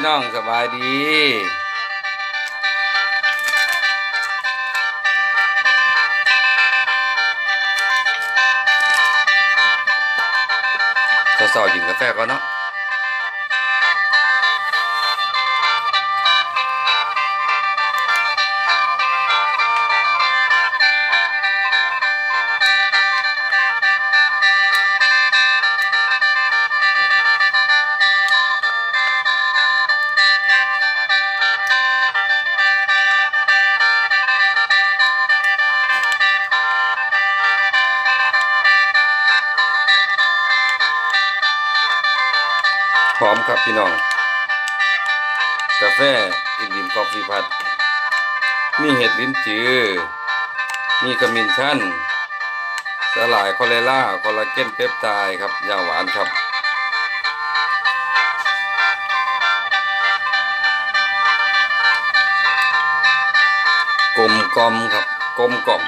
พี่น้องสบายดีสาวๆกินกาแฟก่อนเนาะ ครับพี่น้อง กาแฟอินดิมกาแฟพัด มีเห็ดลิ้นจือ มีขมิ้นชันสลายคอเลล่าคอลลาเจนเปปไทด์ครับยาหวานครับกลมกลมครับกลมกล่อม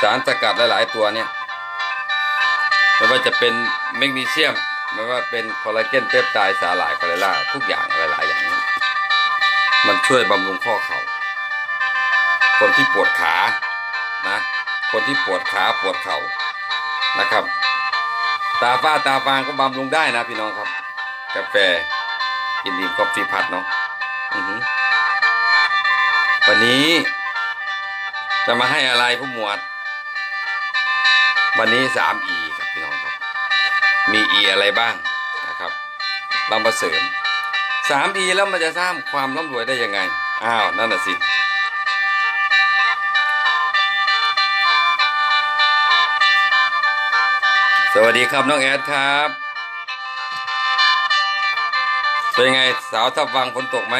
สารสกัดหลาย ๆ ตัวเนี่ยไม่ว่าจะเป็นแมกนีเซียมไม่ว่าเป็นคอลลาเจนเปปไทด์สาหร่ายคอเลล่าทุกอย่างหลาย ๆ อย่างนี้มันช่วยบำรุงข้อเข่าคนที่ปวดขานะ คนที่ปวดขาปวดเข่านะครับ ตาฝ้าตาฟางก็บำรุงได้นะพี่น้องครับ กาแฟกินดีกาแฟผัดเนาะวันนี้จะมาให้อะไรผู้หมวด วันนี้ 3E ครับพี่น้องครับ มี E อะไรบ้างนะครับ เรามาเสริม 3E แล้วมันจะสร้างความร่ำรวยได้ยังไง อ้าว นั่นน่ะสิสวัสดีครับน้องแอดครับเป็นไงสาวทับวังฝนตกไหม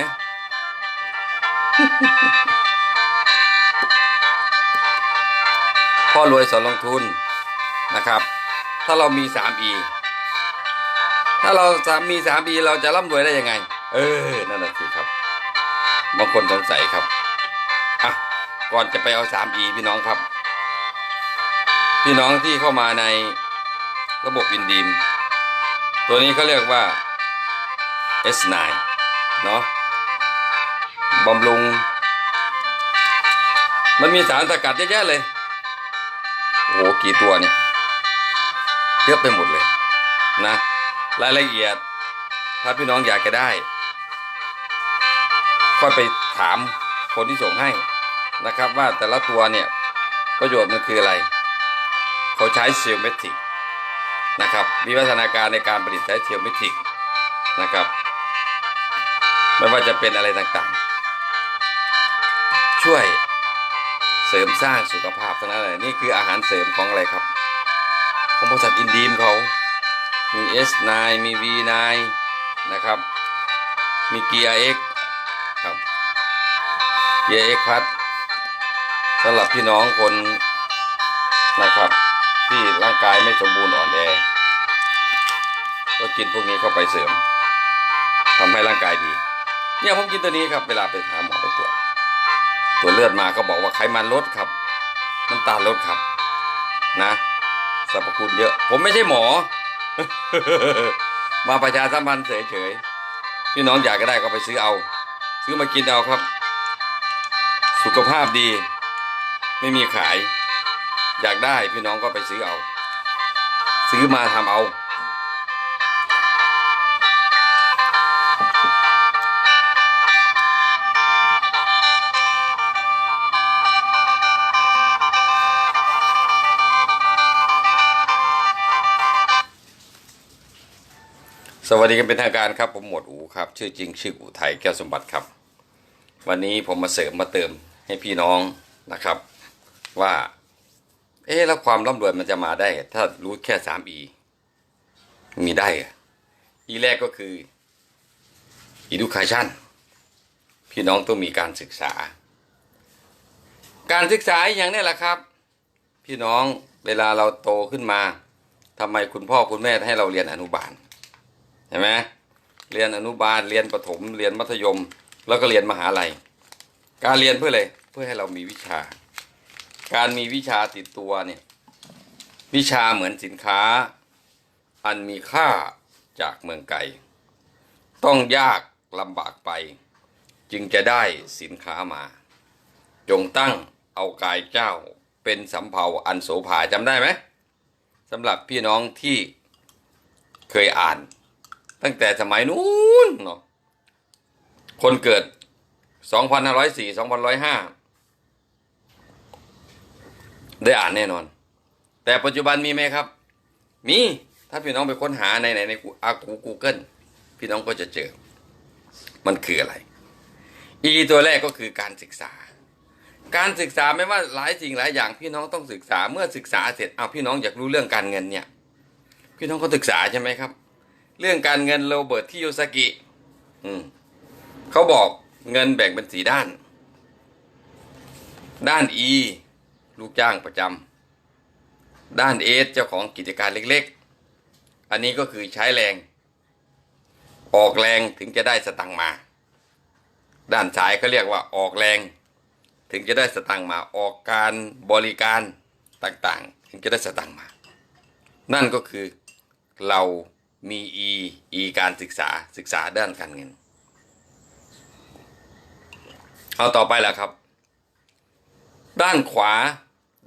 พ่อรวยสอนลงทุน นะครับ ถ้าเรามี 3E ถ้าเรามี 3E เราจะร่ำรวยได้ยังไง เออ นั่นแหละสิครับ บางคนสงสัยครับ อะ ก่อนจะไปเอา 3E พี่น้องครับ พี่น้องที่เข้ามาในระบบอินดีม ตัวนี้เขาเรียกว่า S9 เนาะบำรุง มันมีสารสกัดเยอะแยะเลย โอ้โห กี่ตัวเนี่ย เยอะไปหมดเลยนะ รายละเอียด ถ้าพี่น้องอยากจะได้ค่อยไปถามคนที่ส่งให้นะครับ ว่าแต่ละตัวเนี่ยประโยชน์มันคืออะไร เขาใช้เซลล์เมทริกนะครับวิวัฒนาการในการผลิตใช้เซลล์เมทริกนะครับ ไม่ว่าจะเป็นอะไรต่างๆ ช่วยเสริมสร้างสุขภาพทั้งนั้นเลยนี่คืออาหารเสริมของอะไรครับ ของบริษัทอินดีมเขามี S9 มี V9 นะครับ มีเกียร์ X ครับเกียร์ X พัดสำหรับพี่น้องคนนะครับ ที่ร่างกายไม่สมบูรณ์อ่อนแอก็กินพวกนี้เข้าไปเสริมทำให้ร่างกายดี เนี่ยผมกินตัวนี้ครับ เวลาไปหาหมอไปตรวจตรวจเลือดมาก็บอกว่าไขมันลดครับน้ำตาลลดครับนะ สรรพคุณเยอะ ผมไม่ใช่หมอ มาประชาสัมพันธ์เฉยๆพี่น้องอยากก็ได้ก็ไปซื้อเอา ซื้อมากินเอาครับ สุขภาพดี ไม่มีขาย อยากได้พี่น้องก็ไปซื้อเอา ซื้อมาทำเอา สวัสดีกันเป็นทางการครับ ผมหมวดอูครับ ชื่อจริงชื่ออูไทยแก้วสมบัติครับ วันนี้ผมมาเสริมมาเติมให้พี่น้องนะครับ ว่า เอ๊ะแล้วความร่ำรวยมันจะมาได้ ถ้ารู้แค่สามอีมีได้ออีแรกก็คือ education พี่น้องต้องมีการศึกษา การศึกษาอย่างนี้แหละครับ พี่น้องเวลาเราโตขึ้นมาทำไมคุณพ่อคุณแม่ให้เราเรียนอนุบาล เห็นไหมเรียนอนุบาลเรียนประถมเรียนมัธยม แล้วก็เรียนมหาลัย การเรียนเพื่ออะไรเพื่อให้เรามีวิชา การมีวิชาติดตัวเนี่ยวิชาเหมือนสินค้า อันมีค่าจากเมืองไกลต้องยากลำบากไป จึงจะได้สินค้ามา จงตั้งเอากายเจ้าเป็นสำเภาอันโสภาจำได้ไหมสำหรับพี่น้องที่เคยอ่าน ตั้งแต่สมัยนู้นเนาะคนเกิด2504 2505ได้อ่านแน่นอน แต่ปัจจุบันมีไหมครับ มีถ้าพี่น้องไปค้นหาในไหนในอากูกูเกิลพี่น้องก็จะเจอ มันคืออะไร อีตัวแรกก็คือการศึกษา การศึกษาไม่ว่าหลายสิ่งหลายอย่างพี่น้องต้องศึกษาเมื่อศึกษาเสร็จเอาพี่น้องอยากรู้เรื่องการเงินเนี่ย พี่น้องก็ศึกษาใช่ไหมครับ เรื่องการเงินโรเบิร์ตที่โยซากิเขาบอกเงินแบ่งเป็นสีด้าน ด้าน E ลูกจ้างประจำด้าน S เจ้าของกิจการเล็กๆ อันนี้ก็คือใช้แรง ออกแรงถึงจะได้สตังมา ด้านซ้ายเขาเรียกว่าออกแรง ถึงจะได้สตังมาออกการบริการต่างๆ ถึงจะได้สตังมา นั่นก็คือเรา มี E E การศึกษาศึกษาด้านการเงิน เอาต่อไปแล้วครับ ด้านขวา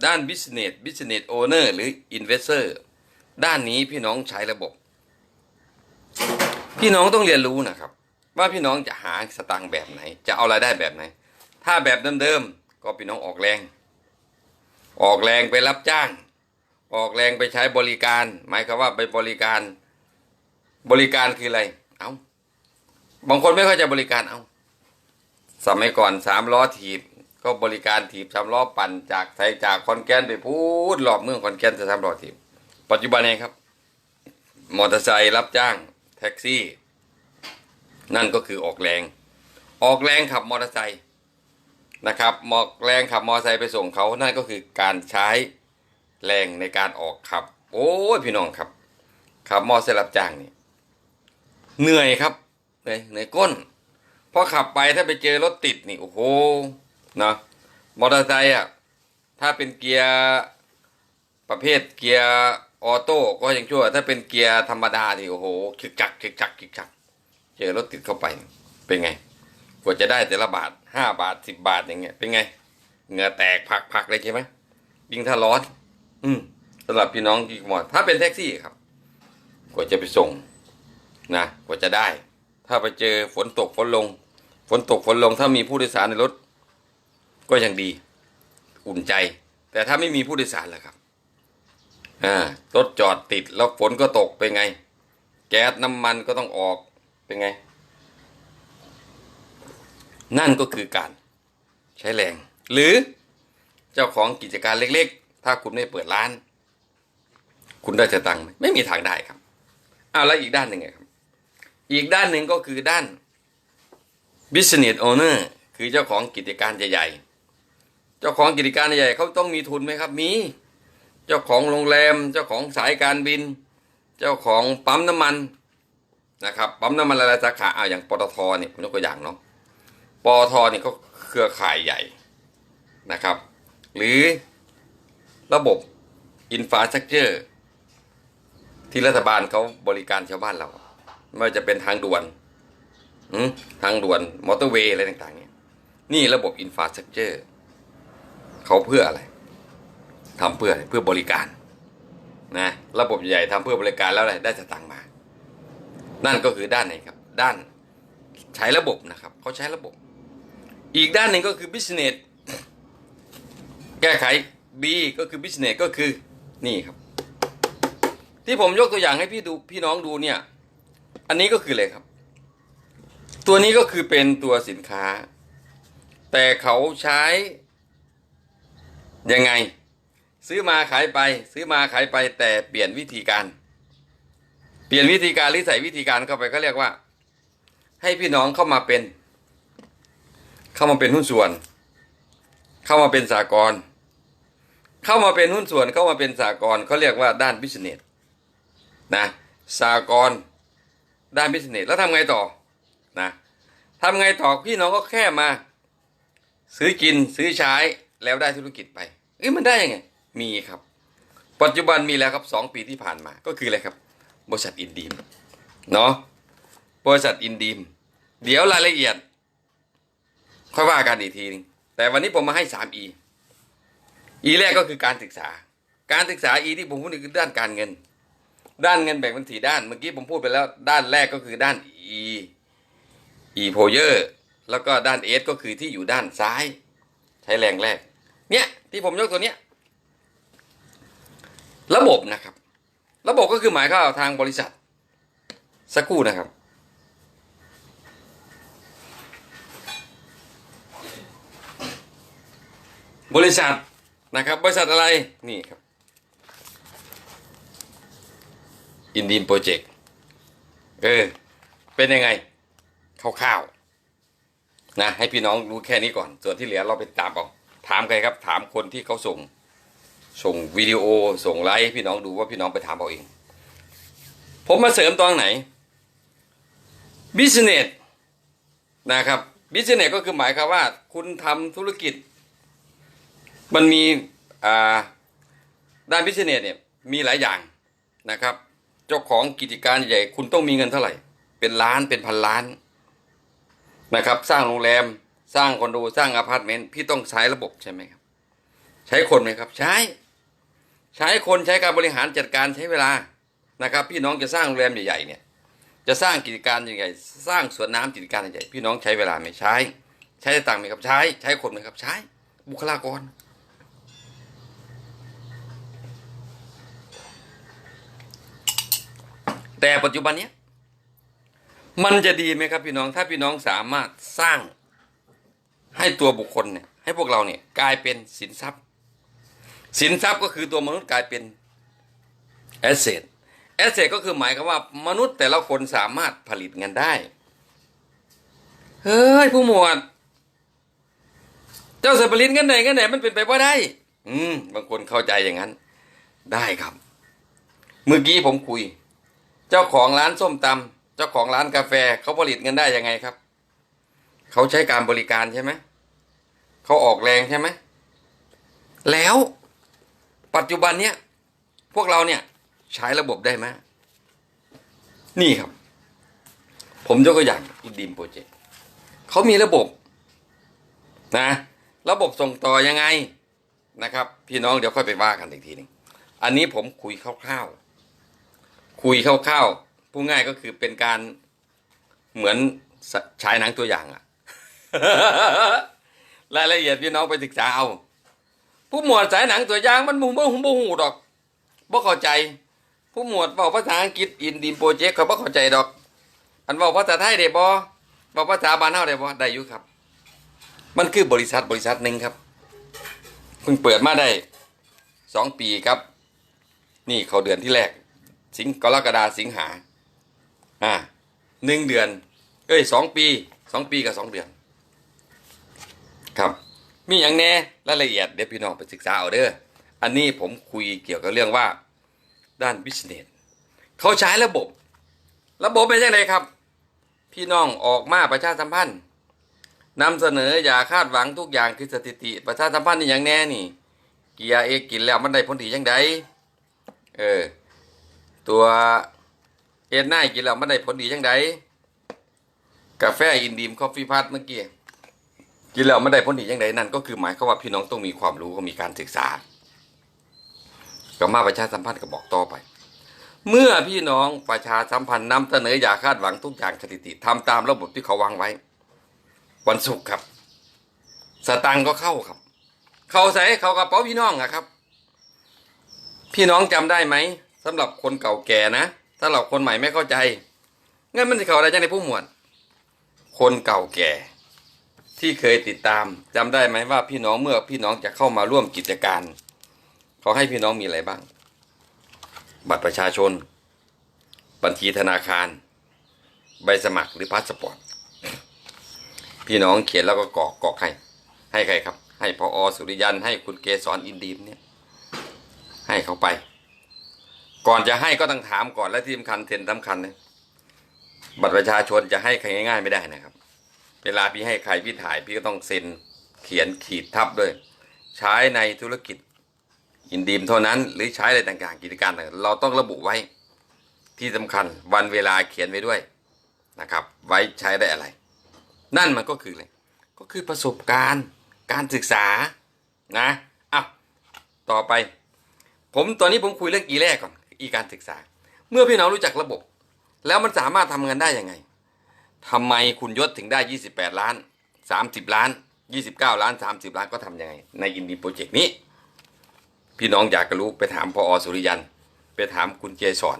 ด้าน business business owner หรือ investor ด้านนี้พี่น้องใช้ระบบ พี่น้องต้องเรียนรู้นะครับ ว่าพี่น้องจะหาสตางค์แบบไหน จะเอารายได้แบบไหน ถ้าแบบเดิมๆก็พี่น้องออกแรง ออกแรงไปรับจ้าง ออกแรงไปใช้บริการ หมายความว่าไปบริการ บริการคืออะไร เอาบางคนไม่เข้าใจบริการเอา สมัยก่อนสามล้อถีบ ก็บริการถีบสามล้อปั่นจากไทยจากคอนแกนไปพูดรอบเมืองคอนแกนจะสามล้อถีบ ปัจจุบันเองครับ มอเตอร์ไซค์รับจ้างแท็กซี่ นั่นก็คือออกแรง ออกแรงขับมอเตอร์ไซค์นะครับออกแรงขับมอเตอร์ไซค์ไปส่งเขานั่นก็คือการใช้แรงในการออกขับ โอ้ยพี่น้องครับขับมอเตอร์ไซค์รับจ้างนี่ เหนื่อยครับเหนื่อยเหนื่อยก้นพอขับไปถ้าไปเจอรถติดนี่โอ้โหนะมอเตอร์ไซค์อะถ้าเป็นเกียร์ประเภทเกียร์ออโต้ก็ยังชั่ว ถ้าเป็นเกียร์ธรรมดาที่โอ้โหคึกจักคึกจักคึกจัก เจอรถติดเข้าไป เป็นไงกว่าจะได้แต่ละบาทห้าบาทสิบบาทอย่างเงี้ยเป็นไงเหงื่อแตกพักพักเลยใช่ไหมยิ่งถ้าร้อน อืมสำหรับพี่น้องที่มอถ้าเป็นแท็กซี่ครับ กว่าจะไปส่ง นะกว่าจะได้ ถ้าไปเจอฝนตกฝนลง ฝนตกฝนลงถ้ามีผู้โดยสารในรถ ก็ยังดี อุ่นใจ แต่ถ้าไม่มีผู้โดยสารล่ะครับอ่ารถจอดติดแล้วฝนก็ตกเป็นไง แก๊สน้ำมันก็ต้องออกเป็นไง นั่นก็คือการใช้แรง หรือเจ้าของกิจการเล็กๆ ถ้าคุณไม่เปิดร้าน คุณได้จะตังค์ไมไม่มีทางได้ครับอ้าวแล้วอีกด้านหนึ่งไงครับ อีกด้านหนึ่งก็คือด้าน business owner คือเจ้าของกิจการใหญ่ๆ เจ้าของกิจการใหญ่ๆเขาต้องมีทุนไหมครับ มี เจ้าของโรงแรม เจ้าของสายการบิน เจ้าของปั๊มน้ำมันนะครับ ปั๊มน้ำมันหลายสาขาอ่าอย่างปตทเนี่ยผมยกตัวอย่างเนาะ ปตทเนี่ยก็เครือข่ายใหญ่นะครับ หรือระบบอินฟาส t ั c เจอร์ที่รัฐบาลเขาบริการชาวบ้านเรา ไม่ว่าจะเป็นทางด่วนทางด่วนมอเตอร์เวย์อะไรต่างๆเนี่ยนี่ระบบอินฟาส t ั c เจอร์เขาเพื่ออะไรทำเพื่ออะไรเพื่อบริการนะระบบใหญ่ทำเพื่อบริการแล้วอะไรได้สตังค์มา นั่นก็คือด้านไหนครับ ด้านใช้ระบบนะครับเขาใช้ระบบ อีกด้านหนึ่งก็คือ business แก้ไข B ก็คือ business ก็คือนี่ครับ ที่ผมยกตัวอย่างให้พี่ดูพี่น้องดูเนี่ย อันนี้ก็คืออะไรครับ ตัวนี้ก็คือเป็นตัวสินค้า แต่เขาใช้ ยังไง ซื้อมาขายไป ซื้อมาขายไปแต่เปลี่ยนวิธีการ เปลี่ยนวิธีการหรือใส่วิธีการเข้าไปเขาเรียกว่า ให้พี่น้องเข้ามาเป็น เข้ามาเป็นหุ้นส่วน เข้ามาเป็นสากลเข้ามาเป็นหุ้นส่วนเข้ามาเป็นสากลเขาเรียกว่าด้านบิสเนสนะสากล ด้านบิสเนสแล้วทำไงต่อนะทำไงต่อพี่น้องก็แค่มา ซื้อกินซื้อใช้แล้วได้ธุรกิจไปเอ้ยมันได้ยังไง มีครับ ปัจจุบันมีแล้วครับสองปีที่ผ่านมา ก็คืออะไรครับ บริษัทอินดีมเนาะบริษัทอินดีม เดี๋ยวรายละเอียด ค่อยว่ากันอีกทีนึงแต่วันนี้ผมมาให้สามอีอีแรกก็คือการศึกษา การศึกษาอีที่ผมพูดนี่คือด้านการเงิน ด้านเงินแบ่งเป็นสี่ด้าน เมื่อกี้ผมพูดไปแล้วด้านแรกก็คือด้านอีอีโพเยอร์แล้วก็ด้านเอสก็คือที่อยู่ด้านซ้าย ใช้แรงแรก เนี่ยที่ผมยกตัวเนี้ยระบบนะครับ ระบบก็คือหมายเข้าทางบริษัท สักครู่นะครับ บริษัทนะครับ บริษัทอะไรนี่ครับ อินดีมโปรเจกต์เออ เป็นยังไงคร่าวๆนะ ให้พี่น้องรู้แค่นี้ก่อน ส่วนที่เหลือเราไปตามเอาถามใครครับ ถามคนที่เขาส่ง ส่งวิดีโอส่งไลฟ์พี่น้องดูว่าพี่น้องไปถามเอาเอง ผมมาเสริมตอนไหนบิสเนสนะครับบิสเนสก็คือหมายความว่า คุณทำธุรกิจ มันมีอ่าด้านบิสเนสเนี่ยมีหลายอย่างนะครับ เจ้าของกิจการใหญ่ คุณต้องมีเงินเท่าไหร่ เป็นล้านเป็นพันล้านนะครับ สร้างโรงแรมสร้างคอนโดสร้างอพาร์ตเมนต์พี่ต้องใช้ระบบใช่ไหมครับ ใช้คนไหมครับ ใช้ ใช้คนใช้การบริหารจัดการใช้เวลานะครับ พี่น้องจะสร้างโรงแรมใหญ่ๆเนี่ย จะสร้างกิจการใหญ่ๆสร้างสวนน้ำกิจการใหญ่พี่น้องใช้เวลาไหมใช้ ใช้ตังค์ไหมครับใช้ ใช้คนไหมครับ ใช้บุคลากร แต่ปัจจุบันเนี้ยมันจะดีไหมครับพี่น้องถ้าพี่น้องสามารถสร้างให้ตัวบุคคลเนี่ย ให้พวกเราเนี่ยกลายเป็นสินทรัพย์ สินทรัพย์ก็คือตัวมนุษย์กลายเป็นแอสเซทแอสเซทก็คือหมายความว่ามนุษย์แต่ละคนสามารถผลิตเงินได้ เฮ้ย ผู้หมวด เจ้าสัผลิตเงินไหนเงินไหนมันเป็นไปว่าได้ อืมบางคนเข้าใจอย่างนั้น ได้ครับ เมื่อกี้ผมคุย เจ้าของร้านส้มตำเจ้าของร้านกาแฟเขาผลิตเงินได้ยังไงครับ เขาใช้การบริการใช่ไหมเขาออกแรงใช่ไหมแล้วปัจจุบันเนี้ยพวกเราเนี่ยใช้ระบบได้ไหมนี่ครับ ผมยกตัวอย่างอินดีมโปรเจกต์เขามีระบบนะ ระบบส่งต่อยังไงนะครับ พี่น้องเดี๋ยวค่อยไปว่ากันอีกทีหนึ่งอันนี้ผมคุยคร่าวๆ คุยคร่าวๆพูดง่ายก็คือเป็นการเหมือนฉายหนังตัวอย่างอะรายละเอียดพี่น้องไปศึกษาเอาผู้หมวดสายหนังตัวอย่างมันมุมบ่หูบ่หูดอกบ่เข้าใจ ผู้หมวดบอกภาษาอังกฤษอินดีมโปรเจกต์เขาบ่เข้าใจดอก อันบอกภาษาไทยได้บ่บอกภาษาบ้านเฮาได้บ่ได้อยู่ครับ มันคือบริษัทบริษัทหนึ่งครับเพิ่งเปิดมาได้สองปีครับ นี่เขาเดือนที่แรก สิงกรกฎาสิงหาอ่าหนึ่งเดือน เอ้ยสองปีสองปีกับสองเดือน ครับ มีอย่างแน่รายละเอียดเดี๋ยวพี่น้องไปศึกษาเอาเด้ออันนี้ผมคุยเกี่ยวกับเรื่องว่า ด้านบิสเนสเขาใช้ระบบ ระบบเป็นยังไงครับ พี่น้องออกมาประชาสัมพันธ์นำเสนออย่าคาดหวังทุกอย่างคือสถิติ ประชาสัมพันธ์นี่อย่างแน่นี่เกียร์เอกกินแล้วมันได้ผลดียังไงเออ ตัวเอ็นไนกินแล้วมันได้ผลดียังไงกาแฟอินดีมคอฟฟี่พัทเมื่อกี้กินแล้วไม่ได้ผลดีอย่างใดนั่นก็คือหมายความว่าพี่น้องต้องมีความรู้ก็มีการศึกษาก็มาประชาสัมพันธ์ก็บอกต่อไป เมื่อพี่น้องประชาสัมพันธ์นำเสนออย่าคาดหวังทุกอย่างสถิติทำตามระบบที่เขาวางไว้ วันศุกร์ครับ สตังก็เข้าครับ เข้าใส่เขากระเป๋าพี่น้องอะครับ พี่น้องจำได้ไหม สำหรับคนเก่าแก่นะสำหรับคนใหม่ไม่เข้าใจเงินมันจะเข้าอะไรจังในผู้หมวด คนเก่าแก่ ที่เคยติดตามจำได้ไหมว่าพี่น้องเมื่อพี่น้องจะเข้ามาร่วมกิจการเขาให้พี่น้องมีอะไรบ้าง บัตรประชาชน บัญชีธนาคาร ใบสมัครหรือพาสปอร์ตพี่น้องเขียนแล้วก็กรอกกรอกให้ ให้ใครครับ ให้พออสุริยันให้คุณเกษรอินดีมเนี่ย ให้เขาไป ก่อนจะให้ก็ต้องถามก่อนและที่สำคัญเทนสำคัญนะบัตรประชาชนจะให้ใครง่าย ๆ ไม่ได้นะครับ เวลาพี่ให้ใครพี่ถ่าย พี่ก็ต้องเซ็นเขียนขีดทับด้วย ใช้ในธุรกิจยินดีมเท่านั้น หรือใช้อะไรต่างๆกิจการต่างๆเราต้องระบุไว้ที่สำคัญวันเวลาเขียนไว้ด้วยนะครับ ไว้ใช้ได้อะไร นั่นมันก็คืออะไรก็คือประสบการณ์การศึกษานะอะต่อไป ผมตอนนี้ผมคุยเรื่องอีแรกก่อน อีการศึกษา เมื่อพี่น้องรู้จักระบบ แล้วมันสามารถทำงานได้ยังไงทำไมคุณยศถึงได้ 28 ล้าน 30 ล้าน 29 ล้าน 30 ล้านก็ทำยังไง ในอินดีโปรเจกต์นี้ พี่น้องอยากรู้ไปถามพออสุริยัน ไปถามคุณเจสอน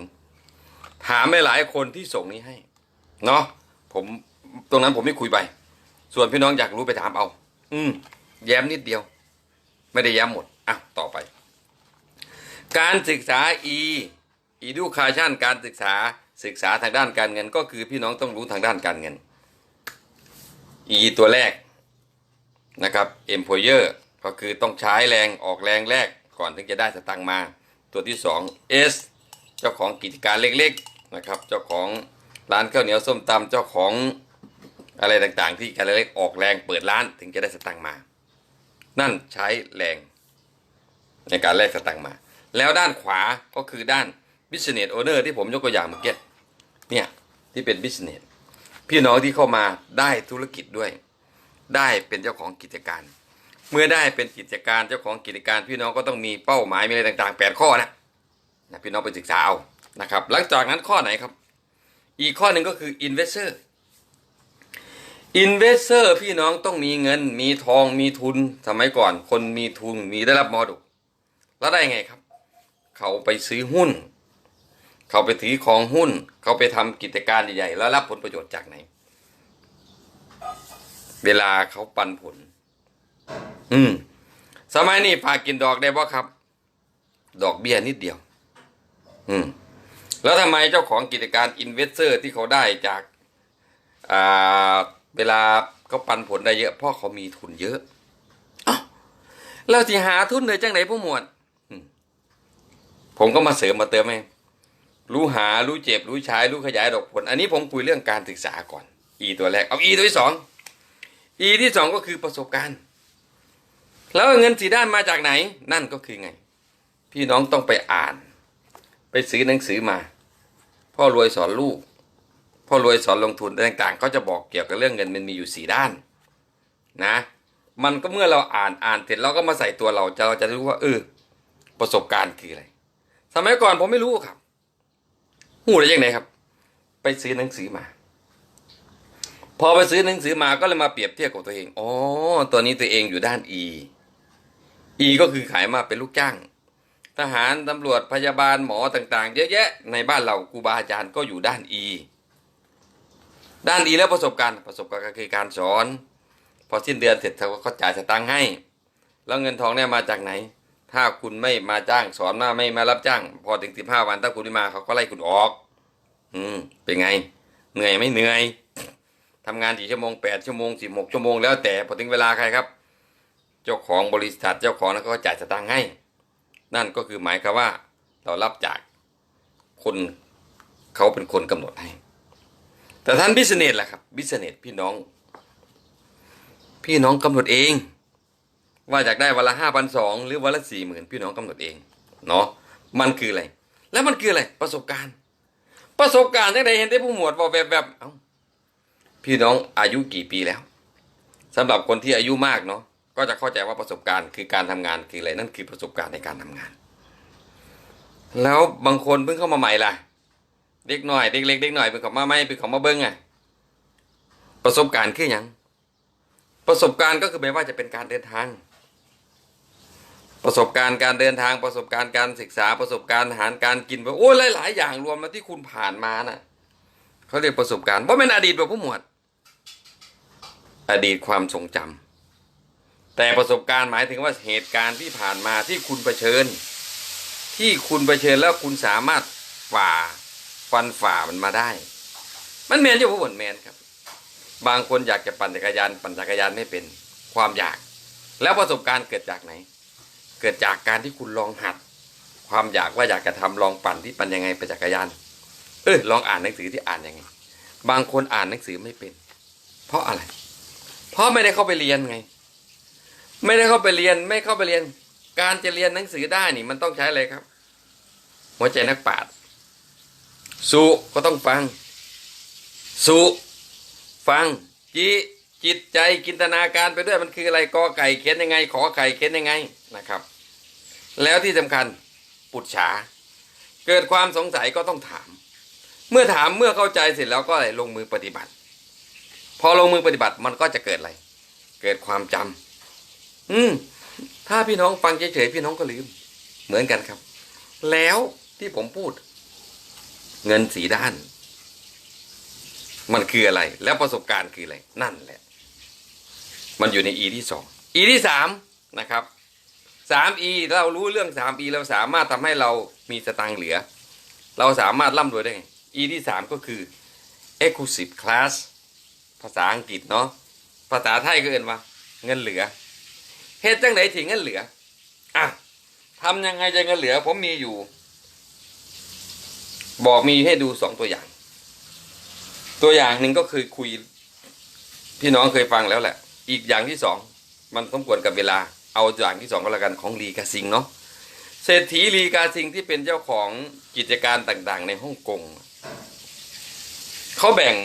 ถามหลายคนที่ส่งนี้ให้เนาะผมตรงนั้นผมไม่คุยไป ส่วนพี่น้องอยากรู้ไปถามเอา อืมแย้มนิดเดียว ไม่ได้แย้มหมดอะต่อไป การศึกษา e education การศึกษาศึกษาทางด้านการเงิน ก็คือพี่น้องต้องรู้ทางด้านการเงิน e ตัวแรกนะครับ employer ก็คือต้องใช้แรงออกแรงแรกก่อนถึงจะได้สตังมา ตัวที่สอง S เจ้าของกิจการเล็กๆนะครับ เจ้าของร้านข้าวเหนียวส้มตำเจ้าของอะไรต่างๆ ที่การเล็กๆออกแรงเปิดร้านถึงจะได้สตังมา นั่นใช้แรงในการแลกสตังมา แล้วด้านขวาก็คือด้าน business owner ที่ผมยกตัวอย่างเมื่อกี้เนี่ยที่เป็น business พี่น้องที่เข้ามาได้ธุรกิจด้วย ได้เป็นเจ้าของกิจการ เมื่อได้เป็นกิจการเจ้าของกิจการ พี่น้องก็ต้องมีเป้าหมายมีอะไรต่างๆ 8 ข้อนะนะพี่น้องไปศึกษาเอานะครับ หลังจากนั้นข้อไหนครับ อีกข้อหนึ่งก็คือ investor investor พี่น้องต้องมีเงิน มีทองมีทุนสมัยก่อน คนมีทุนมีได้รับมรดกแล้วได้ไงครับ เขาไปซื้อหุ้น เขาไปถือของหุ้น เขาไปทำกิจการใหญ่ๆแล้วรับผลประโยชน์จากไหน เวลาเขาปันผล อืม สมัยนี้ฝากกินดอกได้บ่ครับ ดอกเบี้ยนิดเดียว อืม แล้วทำไมเจ้าของกิจการอินเวสเตอร์ที่เขาได้จากอ่าเวลาเขาปันผลได้เยอะเพราะเขามีทุนเยอะเอ้าเราสิหาทุนเลยจังไหนผู้หมวด ผมก็มาเสริมมาเติมให้รู้หารู้เจ็บ รู้ใช้รู้ขยายดอกผล อันนี้ผมคุยเรื่องการศึกษาก่อน E ตัวแรกเอา E ตัวที่สอง E ที่สองก็คือประสบการณ์ แล้วเงินสีด้านมาจากไหน นั่นก็คือไง พี่น้องต้องไปอ่าน ไปซื้อหนังสือมา พ่อรวยสอนลูก พ่อรวยสอนลงทุนต่างๆก็จะบอกเกี่ยวกับเรื่องเงินมันมีอยู่สี่ด้าน นะ มันก็เมื่อเราอ่านอ่านเสร็จเราก็มาใส่ตัวเราจะเราจะรู้ว่าเออประสบการณ์คืออะไร สมัยก่อนผมไม่รู้ครับหูได้ยังไงครับ ไปซื้อหนังสือมา พอไปซื้อหนังสือมาก็เลยมาเปรียบเทียบกับตัวเองอ๋อตัวนี้ตัวเองอยู่ด้าน E E ก็คือขายมาเป็นลูกจ้าง ทหารตำรวจพยาบาลหมอต่าง ๆ เยอะแยะ ในบ้านเราครูบาอาจารย์ก็อยู่ด้าน E ด้าน E แล้วประสบการณ์ประสบการณ์ก็คือการสอน พอสิ้นเดือนเสร็จเขาก็จ่ายสตังค์ให้ แล้วเงินทองเนี่ยมาจากไหน ถ้าคุณไม่มาจ้างสอนมาไม่มารับจ้าง พอถึงสิบห้าวัน ถ้าคุณไม่มาเขาก็ไล่คุณออก อืมเป็นไง เหนื่อยไม่เหนื่อยทำงานกี่ชั่วโมงแปดชั่วโมงสิบหกชั่วโมงแล้วแต่พอถึงเวลาใครครับ เจ้าของบริษัทเจ้าของแล้วก็จ่ายสตางค์ให้ นั่นก็คือหมายความว่า เรารับจากคนเขาเป็นคนกำหนดให้ แต่ท่านบิสเนสล่ะครับบิสเนสพี่น้อง พี่น้องกำหนดเอง ว่าอยากได้วันละห้าพันสองหรือวันละสี่หมื่นพี่น้องกำหนดเองเนาะมันคืออะไร แล้วมันคืออะไรประสบการณ์ ประสบการณ์ที่ไหนเห็นได้ผู้หมวดบอกแบบแบบเอ้าพี่น้องอายุกี่ปีแล้วสำหรับคนที่อายุมากเนาะก็จะเข้าใจว่าประสบการณ์คือการทำงานคืออะไรนั่นคือประสบการณ์ในการทำงาน แล้วบางคนเพิ่งเข้ามาใหม่ล่ะ เด็กหน่อยเด็กเล็กเด็กหน่อยเพิ่งเข้ามาใหม่เพิ่งเข้ามาเบิ้งไงประสบการณ์คืออย่างประสบการณ์ก็คือไม่ว่าจะเป็นการเดินทาง ประสบการณ์การเดินทางประสบการณ์การศึกษาประสบการณ์อาหารการกินไปโอ้ยหลาย ๆ อย่างรวมมาที่คุณผ่านมาน่ะเขาเรียกประสบการณ์ว่าเป็นอดีตแบบผู้หมวด อดีตความทรงจำแต่ประสบการณ์หมายถึงว่าเหตุการณ์ที่ผ่านมาที่คุณเผชิญ ที่คุณเผชิญแล้วคุณสามารถฝ่าฟันฝ่ามันมาได้ มันแมนอยู่ผู้หมวดแมนครับ บางคนอยากจะปั่นจักรยาน ปั่นจักรยานไม่เป็นความอยาก แล้วประสบการณ์เกิดจากไหน เกิดจากการที่คุณลองหัด ความอยากว่าอยากจะทำลองปั่นที่ปั่นยังไงไปจักรยาน เออลองอ่านหนังสือที่อ่านยังไง บางคนอ่านหนังสือไม่เป็น เพราะอะไร เพราะไม่ได้เข้าไปเรียนไง ไม่ได้เข้าไปเรียนไม่เข้าไปเรียน การจะเรียนหนังสือได้นี่มันต้องใช้อะไรครับ หัวใจนักปราชญ์สุก็ต้องฟัง สุฟังจิจิตใจจินตนาการไปด้วยมันคืออะไรกอไก่เขียนยังไง ขอไก่เขียนยังไงนะครับ แล้วที่สำคัญปุจฉา เกิดความสงสัยก็ต้องถาม เมื่อถามเมื่อเข้าใจเสร็จแล้วก็ลงมือปฏิบัติ พอลงมือปฏิบัติมันก็จะเกิดอะไร เกิดความจำอืม ถ้าพี่น้องฟังเฉยๆพี่น้องก็ลืม เหมือนกันครับ แล้วที่ผมพูด เงินสีด้าน มันคืออะไร แล้วประสบการณ์คืออะไร นั่นแหละ มันอยู่ใน E ที่สอง E ที่สามนะครับ สาม E เรารู้เรื่องสาม E เราสามารถทำให้เรามีสตางค์เหลือ เราสามารถร่ำรวยได้ไง E ที่สามก็คือ exclusive class ภาษาอังกฤษเนาะภาษาไทยก็เอ่นว่า เงินเหลือเหตุจังไหนถึงเงินเหลืออะทำยังไงจะเงินเหลือ ผมมีอยู่ บอกมีให้ดูสองตัวอย่าง ตัวอย่างหนึ่งก็คือคุย พี่น้องเคยฟังแล้วแหละ อีกอย่างที่สองมันสมควรกับเวลา เอาอย่างที่สองก็แล้วกันของลีกาซิงเนาะเศรษฐีลีกาซิงที่เป็นเจ้าของกิจการต่างๆ ในฮ่องกงเขาแบ่ง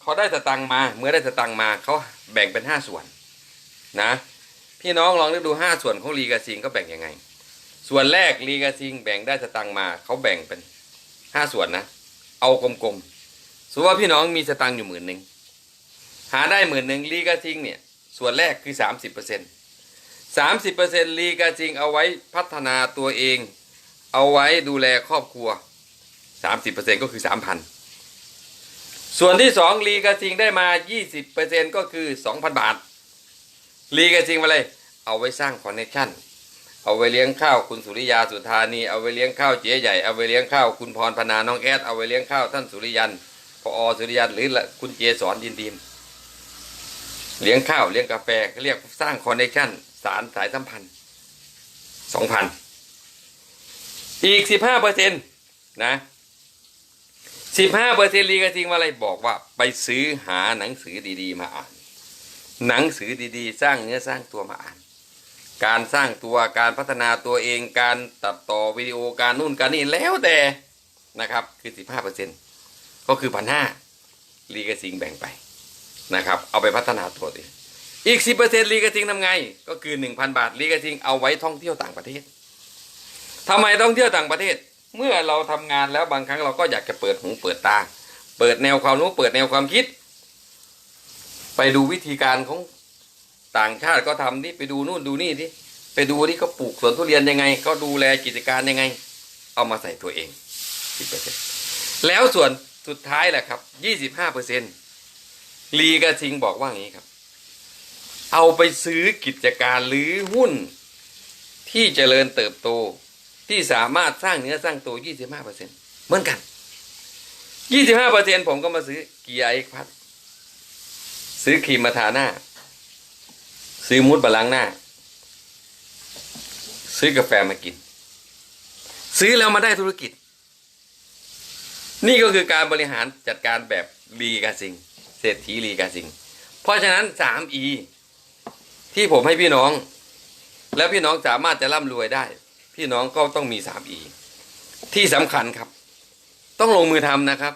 เขาได้สตังค์มา เมื่อได้สตังค์มาเขาแบ่งเป็นห้าส่วนนะ พี่น้องลองนึกดูห้าส่วนของลีกาซิงก็แบ่งยังไง ส่วนแรกลีกาซิงแบ่งได้สตังค์มาเขาแบ่งเป็นห้าส่วนนะเอากลมๆสมมติว่าพี่น้องมีสตังค์อยู่หมื่นหนึ่งหาได้หมื่นหนึ่งลีกาซิงเนี่ยส่วนแรกคือสามสิบเปอร์เซ็นต์ สามสิบเปอร์เซ็นต์ลีกาซิงเอาไว้พัฒนาตัวเอง เอาไว้ดูแลครอบครัวสามสิบเปอร์เซ็นต์ก็คือสามพันส่วนที่สองลีกาซิงได้มายี่สิบเปอร์เซ็นต์ก็คือสองพันบาท ลีกันจริงมาเลย เอาไว้สร้างคอนเนคชั่นเอาไว้เลี้ยงข้าวคุณสุริยาสุธานีเอาไว้เลี้ยงข้าวเจ๊ใหญ่เอาไว้เลี้ยงข้าวคุณพรพนาน้องแอดเอาไว้เลี้ยงข้าวท่านสุริยันพออสุริยันหรือคุณเจสอนดินดีมเลี้ยงข้าวเลี้ยงกาแฟเขาเรียกสร้างคอนเนคชั่น สารสายสัมพันธ์สองพันอีกสิบห้าเปอร์เซ็นต์นะสิบห้าเปอร์เซ็นต์ลีกันจริงมาอะไรบอกว่า ไปซื้อหาหนังสือดีๆ มาอ่าน หนังสือดีๆ สร้างเนื้อสร้างตัวมาอ่าน การสร้างตัวการพัฒนาตัวเองการตัดต่อวิดีโอการนู่นการนี่แล้วแต่นะครับคือสิบห้าเปอร์เซ็นต์ก็คือพันห้าลีกสิงแบ่งไปนะครับ เอาไปพัฒนาตัวเอง อีกสิบเปอร์เซ็นต์ลีกสิงทำไง ก็คือหนึ่งพันบาทลีกสิงเอาไว้ท่องเที่ยวต่างประเทศทำไมท่องเที่ยวต่างประเทศ เมื่อเราทำงานแล้วบางครั้งเราก็อยากจะเปิดหูเปิดตา เปิดแนวความรู้เปิดแนวความคิด ไปดูวิธีการของต่างชาติก็ทำที่ไปดูนู่นดูนี่ที่ไปดูที่เขาปลูกสวนทุเรียนยังไงเขาดูแลกิจการยังไง เอามาใส่ตัวเองสิบเปอร์เซ็นแล้วส่วนสุดท้ายแหละครับยี่สิบห้าเปอร์เซ็นต์ลีกาซิงบอกว่าอย่างนี้ครับ เอาไปซื้อกิจการหรือหุ้นที่เจริญเติบโตที่สามารถสร้างเนื้อสร้างตัวยี่สิบห้าเปอร์เซ็นเหมือนกันยี่สิบห้าเปอร์เซ็นผมก็มาซื้อเกียร์ไอพัดซื้อครีมมาทาหน้า ซื้อมุดบาล้างหน้า ซื้อกาแฟมากิน ซื้อแล้วมาได้ธุรกิจ นี่ก็คือการบริหารจัดการแบบลีกาซิงเศรษฐีลีกาซิง เพราะฉะนั้นสามอี ที่ผมให้พี่น้อง แล้วพี่น้องสามารถจะร่ำรวยได้ พี่น้องก็ต้องมีสามอีที่สำคัญครับ ต้องลงมือทำนะครับ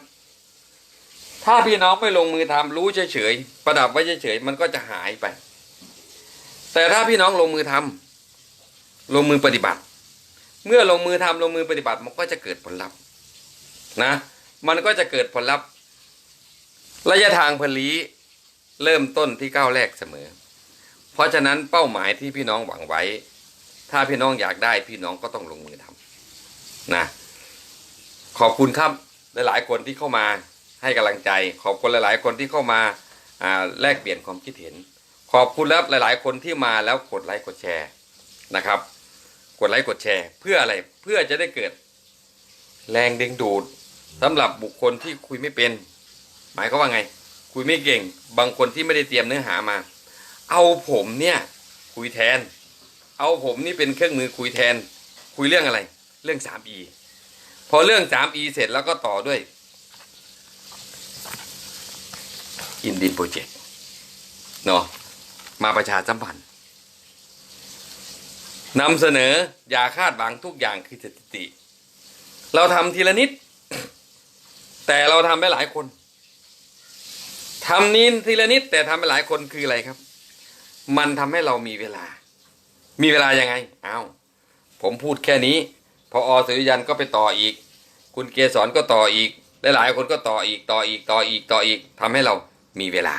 ถ้าพี่น้องไม่ลงมือทำรู้เฉยๆประดับไว้เฉยๆมันก็จะหายไป แต่ถ้าพี่น้องลงมือทำลงมือปฏิบัติ เมื่อลงมือทำลงมือปฏิบัติมันก็จะเกิดผลลัพธ์นะ มันก็จะเกิดผลลัพธ์ระยะทางพลีเริ่มต้นที่ก้าวแรกเสมอ เพราะฉะนั้นเป้าหมายที่พี่น้องหวังไว้ ถ้าพี่น้องอยากได้พี่น้องก็ต้องลงมือทำนะขอบคุณครับหลายๆคนที่เข้ามาให้กำลังใจ ขอบคุณหลาย ๆ คนที่เข้ามาแลกเปลี่ยนความคิดเห็น ขอบคุณแล้วหลาย ๆ คนที่มาแล้วกดไลค์กดแชร์นะครับ กดไลค์กดแชร์ เพื่ออะไรเพื่อจะได้เกิดแรงดึงดูดสำหรับบุคคลที่คุยไม่เป็น หมายเขามว่าไง คุยไม่เก่ง บางคนที่ไม่ได้เตรียมเนื้อหามา เอาผมเนี่ยคุยแทน เอาผมนี่เป็นเครื่องมือคุยแทน คุยเรื่องอะไร เรื่อง 3E พอเรื่อง 3E เสร็จแล้วก็ต่อด้วยอินดินโปรเจกต์เนาะมาประชาสัมพันธ์นำเสนออย่าคาดหวังทุกอย่างคือสถิติ เราทำทีละนิด แต่เราทำไปหลายคนทำนี้ทีละนิดแต่ทำไปหลายคนคืออะไรครับ มันทำให้เรามีเวลา มีเวลายังไงอ้าวผมพูดแค่นี้พออสุริยันก็ไปต่ออีก คุณเกสรก็ต่ออีกหลายๆคนก็ต่ออีกต่ออีกต่ออีกต่ออีกทำให้เรามีเวลา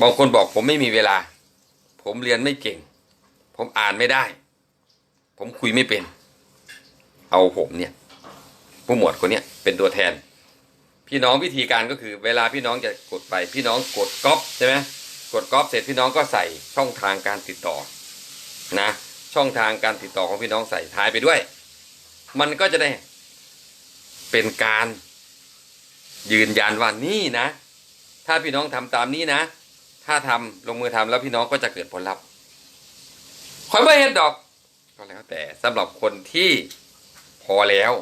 บางคนบอกผมไม่มีเวลา ผมเรียนไม่เก่ง ผมอ่านไม่ได้ ผมคุยไม่เป็น เอาผมเนี่ย ผู้หมวดคนเนี้ยเป็นตัวแทน พี่น้องวิธีการก็คือ เวลาพี่น้องจะกดไป พี่น้องกดก๊อปใช่ไหม กดก๊อปเสร็จพี่น้องก็ใส่ช่องทางการติดต่อนะช่องทางการติดต่อของพี่น้องใส่ท้ายไปด้วย มันก็จะได้เป็นการยืนยันว่านี่นะ ถ้าพี่น้องทำตามนี้นะ ถ้าทำลงมือทำแล้วพี่น้องก็จะเกิดผลลัพธ์คอยไม่เห็นดอกก็แล้วแต่สำหรับคนที่พอแล้ว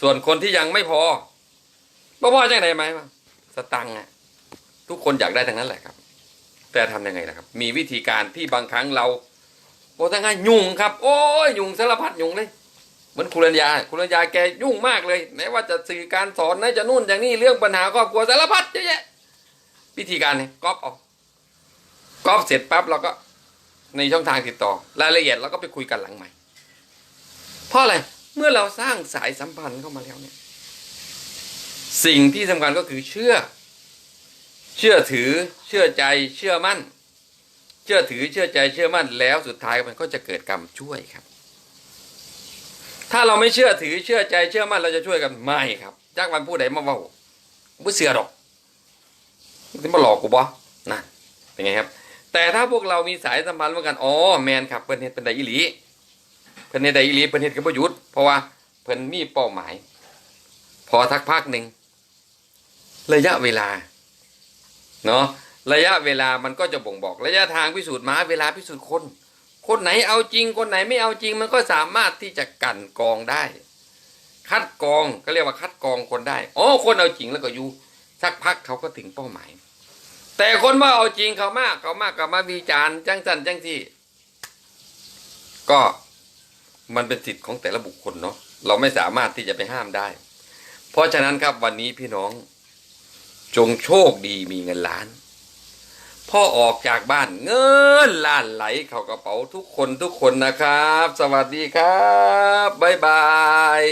ส่วนคนที่ยังไม่พอบ่ว่าจังไดไหมสตังค์อะทุกคนอยากได้ทั้งนั้นแหละครับ แต่ทำยังไงล่ะครับ มีวิธีการที่บางครั้งเราโอ้ทั้งนั้นยุ่งครับ โอ้ยยุ่งสารพัดยุ่งเลย เหมือนคุณรัญญาคุณรัญญาแกยุ่งมากเลยไหนว่าจะสื่อการสอนไหนจะนู่นอย่างนี้เรื่องปัญหาครอบครัวสารพัดเยอะแยะวิธีการเนี่ยก๊อปเอาก๊อปเสร็จปั๊บเราก็ในช่องทางติดต่อ รายละเอียดเราก็ไปคุยกันหลังใหม่ เพราะอะไรเมื่อเราสร้างสายสัมพันธ์เข้ามาแล้วเนี่ย สิ่งที่สำคัญก็คือเชื่อ เชื่อถือเชื่อใจเชื่อมั่น เชื่อถือเชื่อใจเชื่อมั่นแล้วสุดท้ายมันก็จะเกิดกรรมช่วยครับ ถ้าเราไม่เชื่อถือเชื่อใจเชื่อมั่นเราจะช่วยกันไม่ครับจักวันผู้ใดมาเว่าไม่เสือดอกจะมาหลอกกูบ่นั่นเป็นไงครับ แต่ถ้าพวกเรามีสายสัมพันธ์เหมือนกันอ๋อแมนครับเพิ่นเฮ็ดเป็นไดอีหลีเพิ่นเฮ็ดไดอีหลีเพิ่นเฮ็ดกับประยุทธ์เพราะว่าเพิ่นมีเป้าหมาย พอทักพักหนึ่งระยะเวลา เนาะระยะเวลามันก็จะบ่งบอก ระยะทางพิสูจน์ม้าเวลาพิสูจน์คน คนไหนเอาจริง คนไหนไม่เอาจริง มันก็สามารถที่จะกั่นกองได้ คัดกองก็เรียกว่าคัดกองคนได้อ๋อคนเอาจริงแล้วก็อยู่สักพักเขาก็ถึงเป้าหมาย แต่คนว่าเอาจริงเขามากเขามากกับมาวิจารณ์จังสันจังที่ ก็มันเป็นสิทธิ์ของแต่ละบุคคลเนาะเราไม่สามารถที่จะไปห้ามได้ เพราะฉะนั้นครับวันนี้พี่น้อง จงโชคดีมีเงินล้านพ่อออกจากบ้านเงินล้านไหลเข้ากระเป๋าทุกคนทุกคนนะครับ สวัสดีครับ บ๊ายบาย